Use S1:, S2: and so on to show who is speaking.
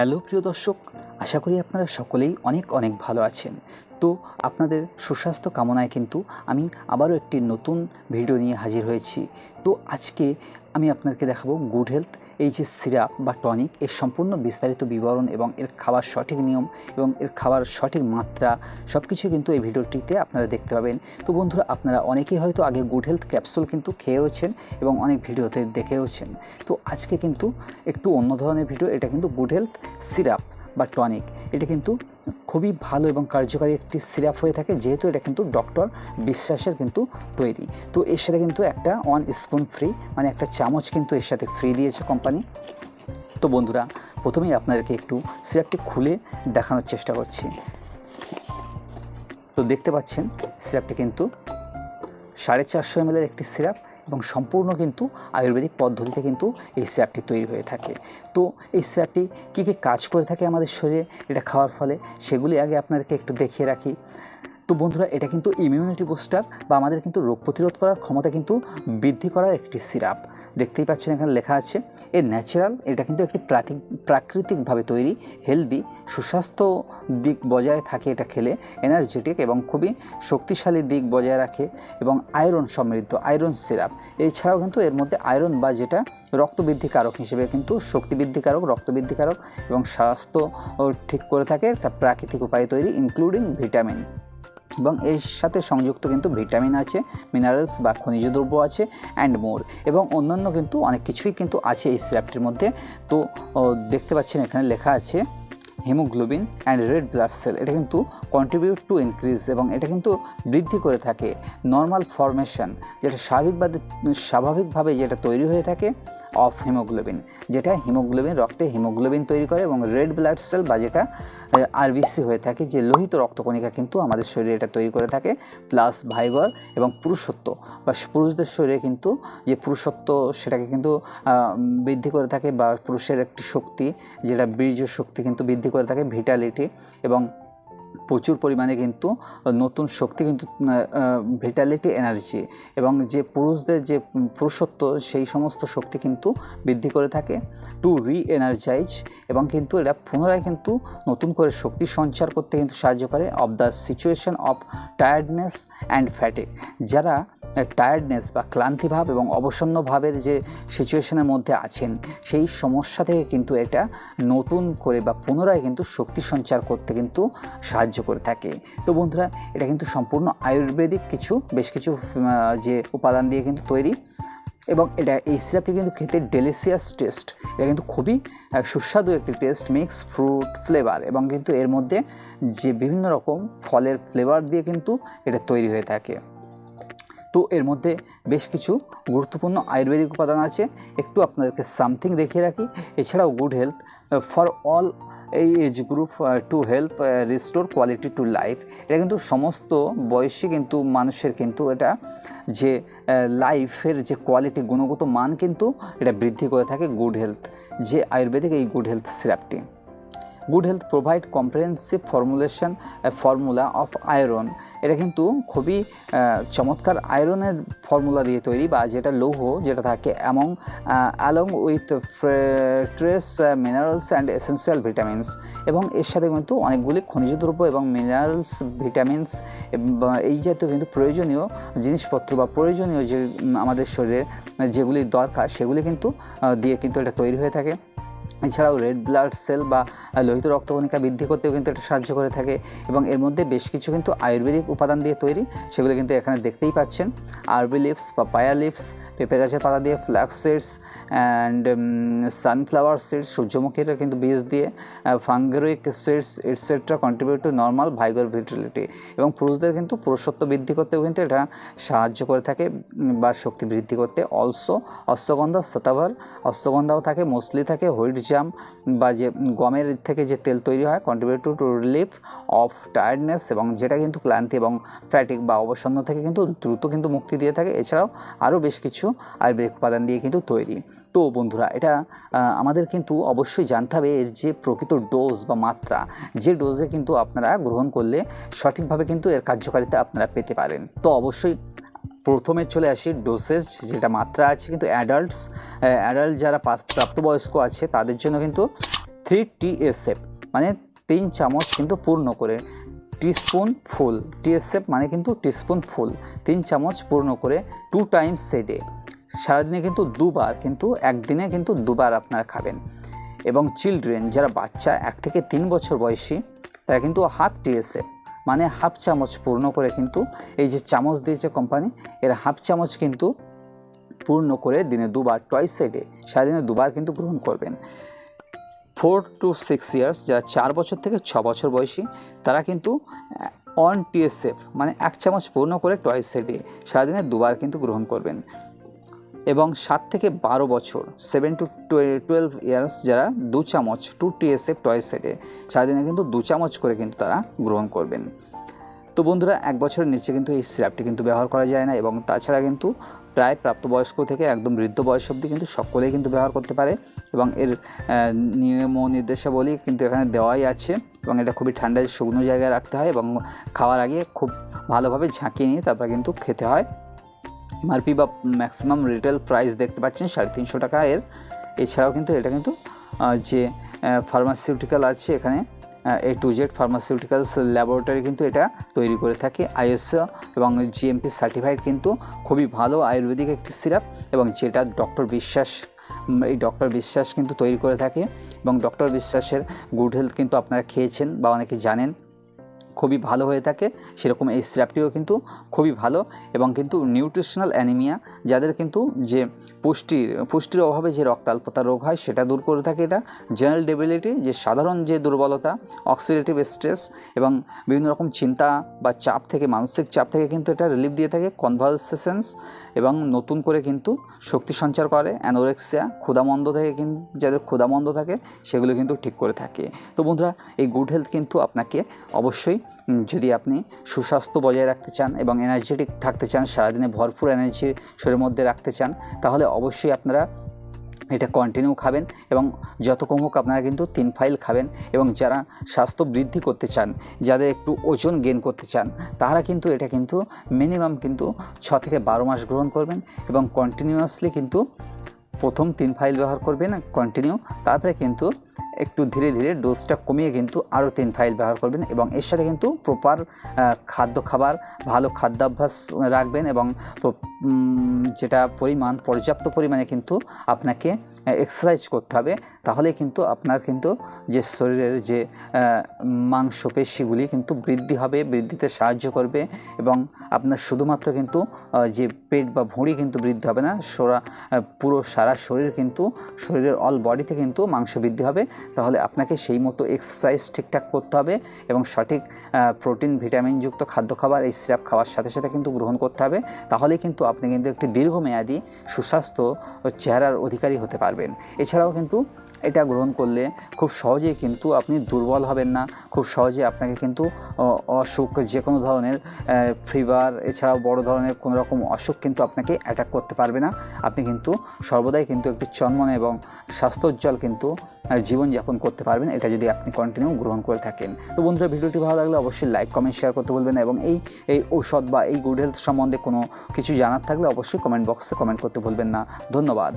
S1: Hello প্রিয় দর্শক আশা করি আপনারা সকলেই অনেক অনেক ভালো আছেন। তো আপনাদের সুস্বাস্থ্য কামনায় কিন্তু আমি আবারও একটি নতুন ভিডিও নিয়ে হাজির হয়েছি। তো আজকে আমি আপনাকে দেখাবো গুড হেলথ এই যে সিরাপ বা টনিক এর সম্পূর্ণ বিস্তারিত বিবরণ এবং এর খাবার সঠিক নিয়ম এবং এর খাবার সঠিক মাত্রা সব কিছু কিন্তু এই ভিডিওটিতে আপনারা দেখতে পাবেন। তো বন্ধুরা, আপনারা অনেকেই হয়তো আগে গুড হেলথ ক্যাপসুল কিন্তু খেয়েওছেন এবং অনেক ভিডিওতে দেখেওছেন। তো আজকে কিন্তু একটু অন্য ধরনের ভিডিও, এটা কিন্তু গুড হেলথ সিরাপ বা টনিক, এটা কিন্তু খুবই ভালো এবং কার্যকারী একটি সিরাপ হয়ে থাকে, যেহেতু এটা কিন্তু ডক্টর বিশ্বাসের কিন্তু তৈরি। তো এর সাথে কিন্তু একটা ওয়ান স্পুন ফ্রি মানে একটা চামচ কিন্তু এর সাথে ফ্রি দিয়েছে কোম্পানি তো বন্ধুরা, প্রথমেই আপনাদেরকে একটু সিরাপটি খুলে দেখানোর চেষ্টা করছি। তো দেখতে পাচ্ছেন, সিরাপটি কিন্তু সাড়ে চারশো এমএলের একটি সিরাপ এবং সম্পূর্ণ কিন্তু আয়ুর্বেদিক পদ্ধতিতে কিন্তু এই স্যাপটি তৈরি হয়ে থাকে। তো এই স্যাপটি কী কী কাজ করে থাকে আমাদের শরীরে, এটা খাওয়ার ফলে সেগুলি আগে আপনাদেরকে একটু দেখিয়ে রাখি। তো বন্ধুরা, এটা কিন্তু ইমিউনিটি বুস্টার বা আমাদের কিন্তু রোগ প্রতিরোধ করার ক্ষমতা কিন্তু বৃদ্ধি করার একটি সিরাপ। দেখতেই পাচ্ছেন এখানে লেখা আছে, এ ন্যাচারাল এটা কিন্তু একটি প্রাকৃ প্রাকৃতিকভাবে তৈরি হেলদি সুস্বাস্থ্য দিক বজায় থাকে এটা খেলে এনার্জেটিক এবং খুবই শক্তিশালী দিক বজায় রাখে এবং আয়রন সমৃদ্ধ আয়রন সিরাপ এছাড়াও কিন্তু এর মধ্যে আয়রন বা যেটা রক্তবৃদ্ধিকারক হিসেবে কিন্তু শক্তিবৃদ্ধিকারক রক্তবৃদ্ধিকারক এবং স্বাস্থ্য ঠিক করে থাকে, একটা প্রাকৃতিক উপায়ে তৈরি ইনক্লুডিং ভিটামিন এবং এর সাথে সংযুক্ত কিন্তু ভিটামিন আছে মিনারেলস বা খনিজ দ্রব্য আছে অ্যান্ড মোর এবং অন্যান্য কিন্তু অনেক কিছুই কিন্তু আছে এই সিরাপটির মধ্যে। তো দেখতে পাচ্ছেন এখানে লেখা আছে haemoglobin and red blood cell এটা কিন্তু কন্ট্রিবিউট টু ইনক্রিজ এবং এটা কিন্তু বৃদ্ধি করে থাকে নর্মাল ফরমেশন যেটা স্বাভাবিকভাবে স্বাভাবিকভাবে যেটা তৈরি হয়ে থাকে অফ হিমোগ্লোবিন যেটা হিমোগ্লোবিন রক্তে হিমোগ্লোবিন তৈরি করে এবং রেড ব্লাড সেল বা যেটা আরবিসি হয়ে থাকে, যে লোহিত রক্তকণিকা কিন্তু আমাদের শরীরে এটা তৈরি করে থাকে প্লাস ভাইগর এবং পুরুষত্ব, বা পুরুষদের শরীরে কিন্তু যে পুরুষত্ব সেটাকে কিন্তু বৃদ্ধি করে থাকে বা পুরুষের একটি শক্তি, যেটা বীর্য শক্তি কিন্তু বৃদ্ধি করে থাকে ভিটালিটি এবং প্রচুর পরিমাণে কিন্তু নতুন শক্তি কিন্তু ভিটালিটি এনার্জি এবং যে পুরুষদের যে পুরুষত্ব সেই সমস্ত শক্তি কিন্তু বৃদ্ধি করে থাকে টু রি এনার্জাইজ এবং কিন্তু এটা পুনরায় কিন্তু নতুন করে শক্তি সঞ্চার করতে কিন্তু সাহায্য করে of the situation of tiredness and fatigue যারা টায়ার্ডনেস বা ক্লান্তিভাব এবং অবসন্ন ভাবের যে সিচুয়েশনের মধ্যে আছেন, সেই সমস্যা থেকে কিন্তু এটা নতুন করে বা পুনরায় কিন্তু শক্তি সঞ্চার করতে কিন্তু সাহায্য করে থাকে। তো বন্ধুরা, এটা কিন্তু সম্পূর্ণ আয়ুর্বেদিক কিছু, বেশ কিছু যে উপাদান দিয়ে কিন্তু তৈরি এবং এটা এই সিরাপটি কিন্তু খেতে ডেলিসিয়াস টেস্ট এটা কিন্তু খুবই সুস্বাদু একটি টেস্ট মিক্স ফ্রুট ফ্লেভার এবং কিন্তু এর মধ্যে যে বিভিন্ন রকম ফলের ফ্লেভার দিয়ে কিন্তু এটা তৈরি হয়ে থাকে। তো এর মধ্যে বেশ কিছু গুরুত্বপূর্ণ আয়ুর্বেদিক উপাদান আছে। একটু আপনাদেরকে সামথিং দেখিয়ে রাখি। এছাড়াও গুড হেলথ ফর অল এই age group to help restore quality to life এটা কিন্তু সমস্ত বয়সী কিন্তু মানুষের কিন্তু এটা যে লাইফের যে কোয়ালিটি গুণগত মান কিন্তু এটা বৃদ্ধি করে থাকে গুড হেলথ যে আয়ুর্বেদিক এই good health সিরাপটি good health provide comprehensive formulation formula of iron এটা কিন্তু খুবই চমৎকার আয়রনের ফর্মুলা দিয়ে তৈরি বা যেটা লৌহ যেটা থাকে, এবং along with trace minerals and essential vitamins এবং এর সাথে কিন্তু অনেকগুলি খনিজ দ্রব্য এবং মিনারেলস ভিটামিনস এই জাতীয় কিন্তু প্রয়োজনীয় জিনিসপত্র বা প্রয়োজনীয় যে আমাদের শরীরে যেগুলি দরকার সেগুলি কিন্তু দিয়ে কিন্তু এটা তৈরি হয়ে থাকে। এছাড়াও রেড ব্লাড সেল বা লোহিত রক্তকণিকা বৃদ্ধি করতেও কিন্তু এটা সাহায্য করে থাকে এবং এর মধ্যে বেশ কিছু কিন্তু আয়ুর্বেদিক উপাদান দিয়ে তৈরি, সেগুলো কিন্তু এখানে দেখতেই পাচ্ছেন। আরবি লিভস পাপায়া লিভস পেঁপে গাছের পাতা দিয়ে flax seeds and sunflower seeds সূর্যমুখীর কিন্তু বীজ দিয়ে fenugreek seeds etcetera contribute to normal vigour vitality এবং পুরুষদের কিন্তু পুরুষত্ব বৃদ্ধি করতেও কিন্তু এটা সাহায্য করে থাকে বা শক্তি বৃদ্ধি করতে। অলসো অশ্বগন্ধা শতাভার অশ্বগন্ধাও থাকে মুসলি থাকে হোইট জাম বা যে গমের থেকে যে তেল তৈরি হয় contribute to relief of tiredness এবং যেটা কিন্তু ক্লান্তি এবং ফ্যাটিক বা অবসন্ন থেকে কিন্তু দ্রুত কিন্তু মুক্তি দিয়ে থাকে। এছাড়াও আরও বেশ কিছু আয়ুর্বেদিক উপাদান দিয়ে কিন্তু তৈরি। তো বন্ধুরা, এটা আমাদের কিন্তু অবশ্যই জানতে হবে এর যে প্রকৃত ডোজ বা মাত্রা, যে ডোজে কিন্তু আপনারা গ্রহণ করলে সঠিকভাবে কিন্তু এর কার্যকারিতা আপনারা পেতে পারেন। তো অবশ্যই প্রথমে চলে আসি ডোসেজ যেটা মাত্রা আছে কিন্তু অ্যাডাল্টস অ্যাডাল্ট যারা প্রাপ্তবয়স্ক আছে, তাদের জন্য কিন্তু থ্রি টিএসএফ মানে তিন চামচ কিন্তু পূর্ণ করে। টিস্পুন ফুল টিএসএফ মানে কিন্তু টিস্পুন ফুল তিন চামচ পূর্ণ করে টু টাইমস এ ডে সারাদিনে কিন্তু দুবার, কিন্তু একদিনে কিন্তু দুবার আপনারা খাবেন। এবং চিলড্রেন যারা বাচ্চা, এক থেকে তিন বছর বয়সী, তারা কিন্তু হাফ টিএসএফ মানে হাফ চামচ পূর্ণ করে কিন্তু এই যে চামচ দিয়েছে কোম্পানি এর হাফ চামচ কিন্তু পূর্ণ করে দিনে দুবার টয়েস এ সারাদিনে দুবার কিন্তু গ্রহণ করবেন। ফোর টু সিক্স ইয়ার্স যারা চার বছর থেকে ছ বছর বয়সী, তারা কিন্তু অন টিএসএফ মানে এক চামচ পূর্ণ করে টয়েস এ সারাদিনে দুবার কিন্তু গ্রহণ করবেন। এবং সাত থেকে বারো বছর সেভেন টু টুয়েলভ ইয়ার্স যারা দু চামচ two TSF twice a day সারাদিনে কিন্তু দু চামচ করে কিন্তু তারা গ্রহণ করবেন। তো বন্ধুরা, এক বছরের নিচে কিন্তু এই সিরাপটি কিন্তু ব্যবহার করা যায় না এবং তাছাড়া কিন্তু প্রায় প্রাপ্তবয়স্ক থেকে একদম বৃদ্ধ বয়স অবধি কিন্তু সকলেই কিন্তু ব্যবহার করতে পারে এবং এর নিয়ম নির্দেশাবলী কিন্তু এখানে দেওয়াই আছে এবং এটা খুবই ঠান্ডায় শুকনো জায়গায় রাখতে হয় এবং খাওয়ার আগে খুব ভালোভাবে ঝাঁকিয়ে নিয়ে তারপর কিন্তু খেতে হয়। এমআরপি বা ম্যাক্সিমাম রিটেল প্রাইস দেখতে পাচ্ছেন, সাড়ে তিনশো টাকা এর। এছাড়াও কিন্তু এটা কিন্তু যে ফার্মাসিউটিক্যাল আছে এখানে A to Z pharmaceuticals laboratory কিন্তু এটা তৈরি করে থাকে। আইএসও এবং জিএমপি সার্টিফাইড কিন্তু খুবই ভালো আয়ুর্বেদিক একটি সিরাপ এবং যেটা ডক্টর বিশ্বাস এই ডক্টর বিশ্বাস কিন্তু তৈরি করে থাকে। এবং ডক্টর বিশ্বাসের গুড হেলথ কিন্তু আপনারা খেয়েছেন বা অনেকে জানেন। খুবই ভালো হয়ে থাকে। সেরকম এই সিরাপটিও কিন্তু খুবই ভালো এবং কিন্তু নিউট্রিশনাল অ্যানিমিয়া, যাদের কিন্তু যে পুষ্টির পুষ্টির অভাবে যে রক্তাল্পতা রোগ হয় সেটা দূর করে থাকে এটা। জেনারেল ডেবিলিটি যে সাধারণ যে দুর্বলতা অক্সিডেটিভ স্ট্রেস এবং বিভিন্ন রকম চিন্তা বা চাপ থেকে, মানসিক চাপ থেকে কিন্তু এটা রিলিফ দিয়ে থাকে। কনভালসেশনস এবং নতুন করে কিন্তু শক্তি সঞ্চার করে। অ্যানোরেক্সিয়া ক্ষুধামন্দ থেকে কিন্তু যাদের ক্ষুধামন্দ থাকে, সেগুলো কিন্তু ঠিক করে থাকে। তো বন্ধুরা, এই গুড হেলথ কিন্তু আপনাকে অবশ্যই যদি আপনি সুস্বাস্থ্য বজায় রাখতে চান এবং এনার্জেটিক থাকতে চান, সারাদিনে ভরপুর এনার্জি শরীরের মধ্যে রাখতে চান, তাহলে অবশ্যই আপনারা এটা কন্টিনিউ খাবেন এবং যত কম হোক আপনারা কিন্তু তিন ফাইল খাবেন এবং যারা স্বাস্থ্য বৃদ্ধি করতে চান, যাদের একটু ওজন গেন করতে চান, তারা কিন্তু এটা কিন্তু মিনিমাম কিন্তু ছ থেকে বারো মাস গ্রহণ করবেন এবং কন্টিনিউয়াসলি কিন্তু প্রথম তিন ফাইল ব্যবহার করবেন কন্টিনিউ তারপরে কিন্তু একটু ধীরে ধীরে ডোজটা কমিয়ে কিন্তু আরও তিন ফাইল ব্যবহার করবেন এবং এর সাথে কিন্তু প্রপার খাদ্য খাবার ভালো খাদ্যাভ্যাস রাখবেন এবং যেটা পরিমাণ পর্যাপ্ত পরিমাণে কিন্তু আপনাকে এক্সারসাইজ করতে হবে। তাহলে কিন্তু আপনার কিন্তু যে শরীরের যে আহ, মাংসপেশিগুলি কিন্তু বৃদ্ধি হবে বৃদ্ধিতে সাহায্য করবে এবং আপনার শুধুমাত্র কিন্তু যে পেট বা ভুঁড়ি কিন্তু বৃদ্ধি হবে না সোরা পুরো সারা শরীর কিন্তু, শরীরের অল বডিতে কিন্তু মাংস বৃদ্ধি হবে। তাহলে আপনাকে সেই মতো এক্সারসাইজ ঠিকঠাক করতে হবে এবং সঠিক প্রোটিন ভিটামিনযুক্ত খাদ্য খাবার এই সিরাপ খাওয়ার সাথে সাথে কিন্তু গ্রহণ করতে হবে। তাহলেই কিন্তু আপনি কিন্তু একটি দীর্ঘমেয়াদী সুস্বাস্থ্য চেহারার অধিকারী হতে পারবেন। এছাড়াও কিন্তু এটা গ্রহণ করলে খুব সহজেই কিন্তু আপনি দুর্বল হবেন না। খুব সহজে আপনাকে কিন্তু অসুখ যে কোনো ধরনের ফিভার এছাড়াও বড় ধরনের কোনো রকম অসুখ কিন্তু আপনাকে অ্যাটাক করতে পারবে না। আপনি কিন্তু সর্বদাই কিন্তু একটি চন্মনে এবং স্বাস্থ্যোজ্জ্বল কিন্তু জীবনযাপন করতে পারবেন। এটা যদি আপনি কন্টিনিউ গ্রহণ করে থাকেন। তো বন্ধুরা, ভিডিওটি ভালো লাগলে অবশ্যই লাইক কমেন্ট শেয়ার করতে বলবেন এবং এই এই ঔষধ বা এই গুড হেলথ সম্বন্ধে কোনো কিছু জানার থাকলে অবশ্যই কমেন্ট বক্সে কমেন্ট করতে বলবেন না। ধন্যবাদ।